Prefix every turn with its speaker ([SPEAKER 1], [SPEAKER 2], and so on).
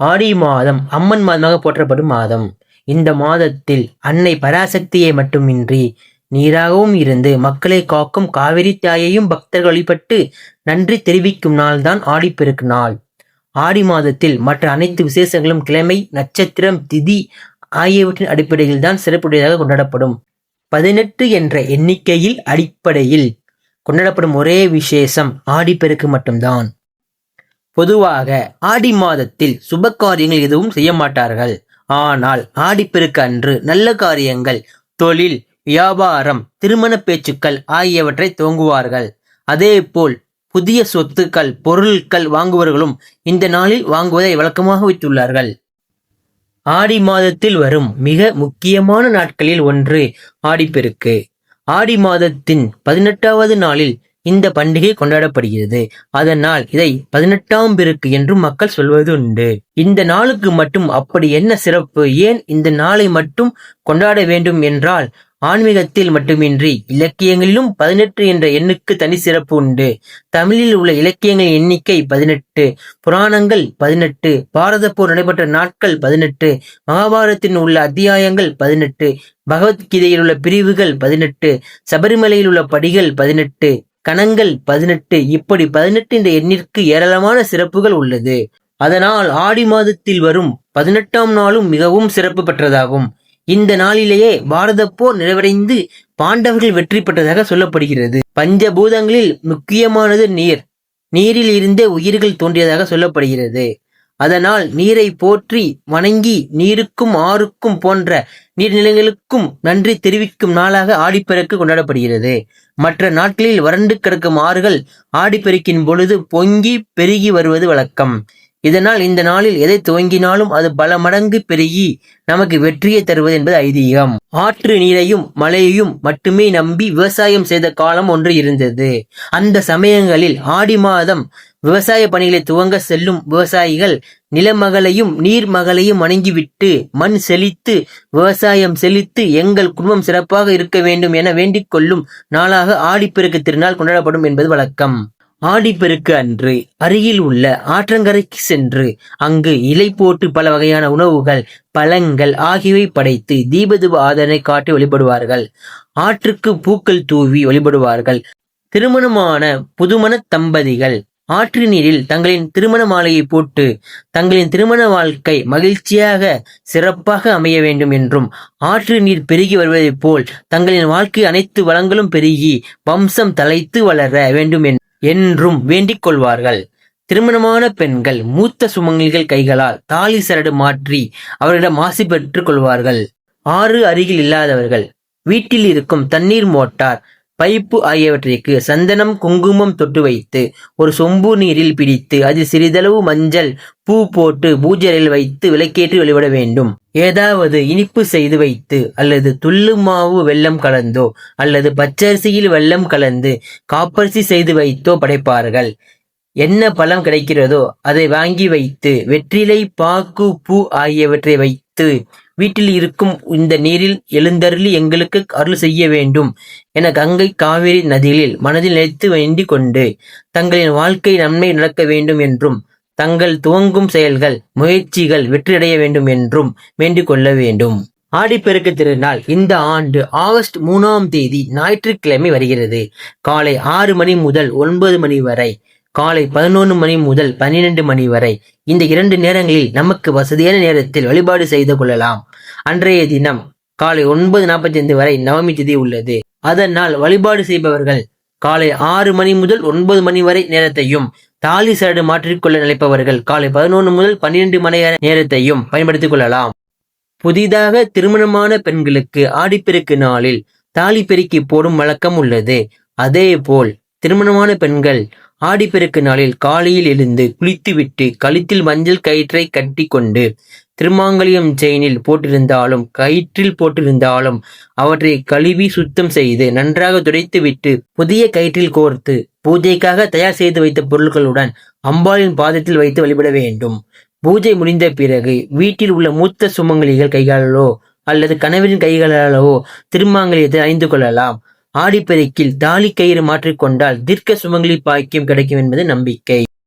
[SPEAKER 1] ஆடி மாதம் அம்மன் மாதமாக போற்றப்படும் மாதம். இந்த மாதத்தில் அன்னை பராசக்தியை மட்டுமின்றி நீராகவும் இருந்து மக்களை காக்கும் காவிரி தாயையும் பக்தர்கள் வழிபட்டு நன்றி தெரிவிக்கும் நாள்தான் ஆடிப்பெருக்கு நாள். ஆடி மாதத்தில் மற்ற அனைத்து விசேஷங்களும் கிழமை நட்சத்திரம் திதி ஆகியவற்றின் அடிப்படையில் தான் சிறப்புடையதாக கொண்டாடப்படும். பதினெட்டு என்ற எண்ணிக்கையில் அடிப்படையில் கொண்டாடப்படும் ஒரே விசேஷம் ஆடிப்பெருக்கு மட்டும்தான். பொதுவாக ஆடி மாதத்தில் சுப காரியங்கள் எதுவும் செய்ய மாட்டார்கள். ஆனால் ஆடிப்பெருக்கு அன்று நல்ல காரியங்கள் தொழில் வியாபாரம் திருமண பேச்சுக்கள் ஆகியவற்றை துவங்குவார்கள். அதேபோல் புதிய சொத்துக்கள் பொருட்கள் வாங்குபவர்களும் இந்த நாளில் வாங்குவதை வழக்கமாக வைத்துள்ளார்கள். ஆடி மாதத்தில் வரும் மிக முக்கியமான நாட்களில் ஒன்று ஆடிப்பெருக்கு. ஆடி மாதத்தின் பதினெட்டாவது நாளில் இந்த பண்டிகை கொண்டாடப்படுகிறது. அதனால் இதை பதினெட்டாம் பெருக்கு என்றும் மக்கள் சொல்வது உண்டு இந்த நாளுக்கு மட்டும் அப்படி என்ன சிறப்பு? ஏன் இந்த நாளை மட்டும் கொண்டாட வேண்டும் என்றால் ஆன்மீகத்தில் மட்டுமின்றி இலக்கியங்களிலும் பதினெட்டு என்ற எண்ணுக்கு தனி சிறப்பு உண்டு. தமிழில் உள்ள இலக்கியங்களின் எண்ணிக்கை பதினெட்டு புராணங்கள் பதினெட்டு பாரத போர் நடைபெற்ற நாட்கள் பதினெட்டு மகாபாரதத்தில் உள்ள அத்தியாயங்கள் பதினெட்டு பகவத்கீதையில் உள்ள பிரிவுகள் பதினெட்டு சபரிமலையில் உள்ள படிகள் பதினெட்டு கணங்கள் பதினெட்டு. இப்படி பதினெட்டு என்ற எண்ணிற்கு ஏராளமான சிறப்புகள் உள்ளது. அதனால் ஆடி மாதத்தில் வரும் பதினெட்டாம் நாளும் மிகவும் சிறப்பு பெற்றதாகும். இந்த நாளிலேயே பாரத போர் நிறைவடைந்து பாண்டவர்கள் வெற்றி பெற்றதாக சொல்லப்படுகிறது. பஞ்சபூதங்களில் முக்கியமானது நீர். நீரில் இருந்தே உயிர்கள் தோன்றியதாக சொல்லப்படுகிறது. அதனால் நீரை போற்றி வணங்கி நீருக்கும் ஆறுக்கும் போன்ற நீர்நிலைகளுக்கும் நன்றி தெரிவிக்கும் நாளாக ஆடிப்பெருக்கு கொண்டாடப்படுகிறது. மற்ற நாட்களில் வறண்டு கிடக்கும் ஆறுகள் ஆடிப்பெருக்கின் பொழுது பொங்கி பெருகி வருவது வழக்கம். இதனால் இந்த நாளில் எதை துவங்கினாலும் அது பல மடங்கு பெருகி நமக்கு வெற்றியை தருவது என்பது ஐதீகம். ஆற்று நீரையும் மழையையும் மட்டுமே நம்பி விவசாயம் செய்த காலம் ஒன்று இருந்தது. அந்த சமயங்களில் ஆடி மாதம் விவசாய பணிகளை துவங்க செல்லும் விவசாயிகள் நிலமகளையும் நீர்மகளையும் அணுங்கிவிட்டு மண் செழித்து விவசாயம் செழித்து எங்கள் குடும்பம் சிறப்பாக இருக்க வேண்டும் என வேண்டிக் கொள்ளும் நாளாக ஆடிப்பெருக்கு திருநாள் கொண்டாடப்படும் என்பது வழக்கம். ஆடிப்பெருக்கு அன்று அருகில் உள்ள ஆற்றங்கரைக்கு சென்று அங்கு இலை போட்டு பல வகையான உணவுகள் பழங்கள் ஆகியவை படைத்து தீபதுப ஆதரனை காட்டி வழிபடுவார்கள். ஆற்றுக்கு பூக்கள் தூவி வழிபடுவார்கள். திருமணமான புதுமண தம்பதிகள் ஆற்று நீரில் தங்களின் திருமண மாலையை போட்டு தங்களின் திருமண வாழ்க்கை மகிழ்ச்சியாக சிறப்பாக அமைய வேண்டும் என்றும் ஆற்று நீர் பெருகி வருவதைப் போல் தங்களின் வாழ்க்கை அனைத்து வளங்களும் பெருகி வம்சம் தலைத்து வளர வேண்டும் என்றும் வேண்டிக் கொள்வார்கள். திருமணமான பெண்கள் மூத்த சுமங்கலிகள் கைகளால் தாலி சரடு மாற்றி அவர்களிடம் ஆசி பெற்றுக் கொள்வார்கள். ஆறு அருகில் இல்லாதவர்கள். வீட்டில் இருக்கும் தண்ணீர் மோட்டார் பைப்பு ஆகியவற்றிற்கு சந்தனம் குங்குமம் தொட்டு வைத்து ஒரு சொம்பு நீரில் பிடித்து அதில் சிறிதளவு மஞ்சள் பூ போட்டு பூஜையில் வைத்து விளக்கேற்றி வழிபட வேண்டும். ஏதாவது இனிப்பு செய்து வைத்து அல்லது துள்ளு மாவு வெல்லம் கலந்தோ அல்லது பச்சரிசியில் வெள்ளம் கலந்து காப்பரிசி செய்து வைத்தோ படைப்பார்கள். என்ன பழம் கிடைக்கிறதோ அதை வாங்கி வைத்து வெற்றிலை பாக்கு பூ ஆகியவற்றை வைத்து வீட்டில் இருக்கும் இந்த நீரில் எழுந்தருளி எங்களுக்கு அருள் செய்ய வேண்டும் என கங்கை காவிரி நதிகளில் மனதில் நினைத்து வேண்டிக் கொண்டு தங்களின் வாழ்க்கை நன்மை நடக்க வேண்டும் என்றும் தங்கள் துவங்கும் செயல்கள் முயற்சிகள் வெற்றியடைய வேண்டும் என்றும் வேண்டிக் கொள்ள வேண்டும். ஆடிப்பெருக்கு திருநாள் இந்த ஆண்டு ஆகஸ்ட் மூணாம் தேதி ஞாயிற்றுக்கிழமை வருகிறது. காலை ஆறு மணி முதல் ஒன்பது மணி வரை காலை பதினொன்று மணி முதல் பன்னிரண்டு மணி வரை இந்த இரண்டு நேரங்களில் நமக்கு வசதியான நேரத்தில் வழிபாடு செய்து கொள்ளலாம். அன்றைய தினம் காலை ஒன்பது நாற்பத்தி ஐந்து வரை நவமி திதி உள்ளது. அதனால் வழிபாடு செய்பவர்கள் காலை ஆறு மணி முதல் ஒன்பது மணி வரை நேரத்தையும் தாலி சரடு மாற்றிக்கொள்ள நினைப்பவர்கள் காலை பதினொன்று முதல் பன்னிரண்டு மணி நேரத்தையும் பயன்படுத்திக் கொள்ளலாம். புதிதாக திருமணமான பெண்களுக்கு ஆடிப்பெருக்கு நாளில் தாலி பெருக்கி போடும் வழக்கம் உள்ளது. அதே போல் திருமணமான பெண்கள் ஆடிப்பெருக்கு நாளில் காலையில் எழுந்து குளித்துவிட்டு கழுத்தில் மஞ்சள் கயிற்றை கட்டி கொண்டு திருமாங்கலியம் செயினில் போட்டிருந்தாலும் கயிற்றில் போட்டிருந்தாலும் அவற்றை கழுவி சுத்தம் செய்து நன்றாக துடைத்துவிட்டு புதிய கயிற்றில் கோர்த்து பூஜைக்காக தயார் செய்து வைத்த பொருட்களுடன் அம்பாளின் பாதத்தில் வைத்து வழிபட வேண்டும். பூஜை முடிந்த பிறகு வீட்டில் உள்ள மூத்த சுமங்கலிகள் கைகளாலோ அல்லது கணவரின் கைகளாலோ திருமாங்கலியத்தை அணிந்து கொள்ளலாம். ஆடிப்பெருக்கில் தாலி கயிறு மாற்றிக்கொண்டால் தீர்க்க சுமங்கலி பாக்கியம் கிடைக்கும் என்பது நம்பிக்கை.